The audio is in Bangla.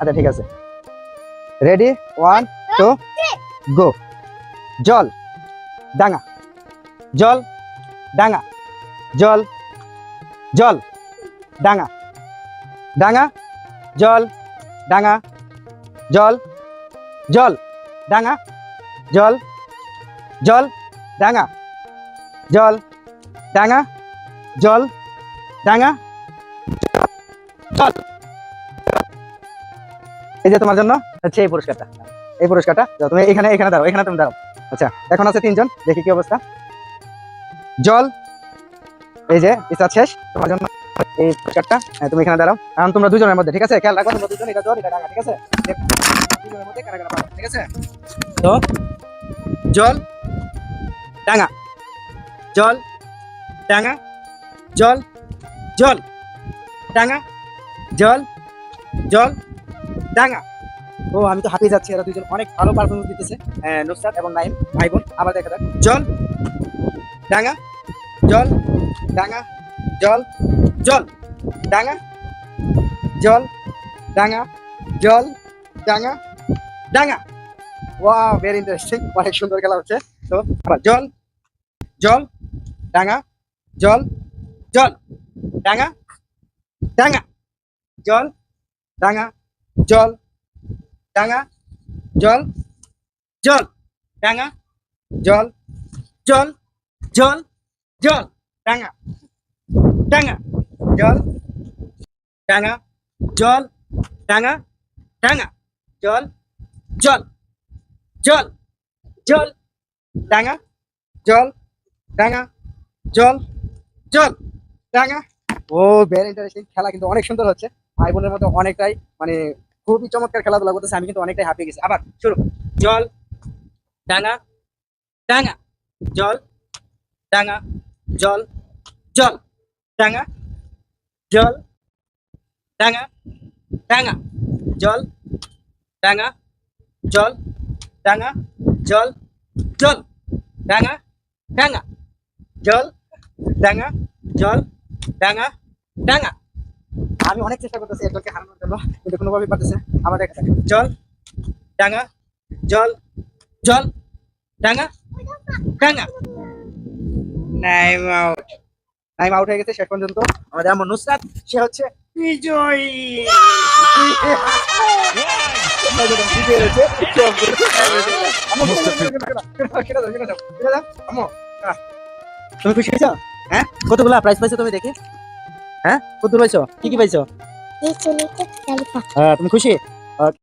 আচ্ছা ঠিক আছে। রেডি ওয়ান টু গো জল, ডাঙা। জল ডাঙা। জল জল, ডাঙা। ডাঙা, জল ডাঙা। জল জল, ডাঙা। জল জল, ডাঙা। জল ডাঙা। জল ডাঙা। জল। এই যে তোমার জন্য হচ্ছে এই পুরস্কারটা। এই পুরস্কারটা তুমি এখানে এখানে দাঁড়াও এখানে তুমি দাঁড়াও। আচ্ছা এখন আছে তিনজন দেখি কি অবস্থা। জল এই যে ইচ্ছা শেষ তোমার জন্য এই পুরস্কারটা। হ্যাঁ, তুমি এখানে দাঁড়াও। কারণ তোমরা দুজনের মধ্যে ঠিক আছে? খেয়াল রাখো তোমরা দুজন এটা জল এটা ঠিক আছে? জল ডাঙা জল ডাঙা জল জল ডাঙা জল জল ডাঙা ও আমি তো হাঁপিয়ে যাচ্ছি এরা দুজন অনেক ভালো পারফরমেন্স দিতেছে। আহ, নুসরাত এবং নাইম ভাই বোন আবার দেখা যাক। জল ডাঙা জল ডাঙা জল জল ডাঙা জল ডাঙা জল ডাঙা ডাঙা ওয়া ভেরি ইন্টারেস্টিং অনেক সুন্দর খেলা হচ্ছে। তো আবার জল জল ডাঙা জল জল ডাঙা ডাঙা জল ডাঙা জল। ডাঙা। জল। জল। ডাঙা। জল। জল। জল। জল। ডাঙা। ডাঙা। জল। ডাঙা। জল। ডাঙা। ডাঙা। জল। জল। জল। জল। ডাঙা। জল। ডাঙা। জল। জল। ডাঙা। ও ভেরি ইন্টারেস্টিং খেলা কিন্তু অনেক সুন্দর হচ্ছে। ভাই বোনের মধ্যে অনেকটাই মানে খুবই চমৎকার খেলাধুলা করতেছে, আমি কিন্তু অনেকটাই হাঁপিয়ে গেছি। আবার শুরু জল, ডাঙা ডাঙা, জল ডাঙা, জল জল, ডাঙা জল, ডাঙা ডাঙা, জল ডাঙা জল ডাঙা, জল জল, ডাঙা ডাঙা, জল ডাঙা জল, ডাঙা ডাঙা। আমি অনেক চেষ্টা করতেছি একজনকে হারানোর জন্য কিন্তু কোনোভাবেই পারতেছে না। আবার দেখা জল ডাঙা জল জল ডাঙা ডাঙা। আউট আউট হয়ে গেছে শেষ পর্যন্ত। আমাদের আমার নুসরাত সে হচ্ছে বিজয়ী। তুমি খুশি হয়েছো? হ্যাঁ? কতগুলা প্রাইজ পাইছো তুমি দেখি? হ্যাঁ? কত পাইছো? কি কি পাইছো? এই চুলিতে চালিপা হ্যাঁ তুমি খুশি?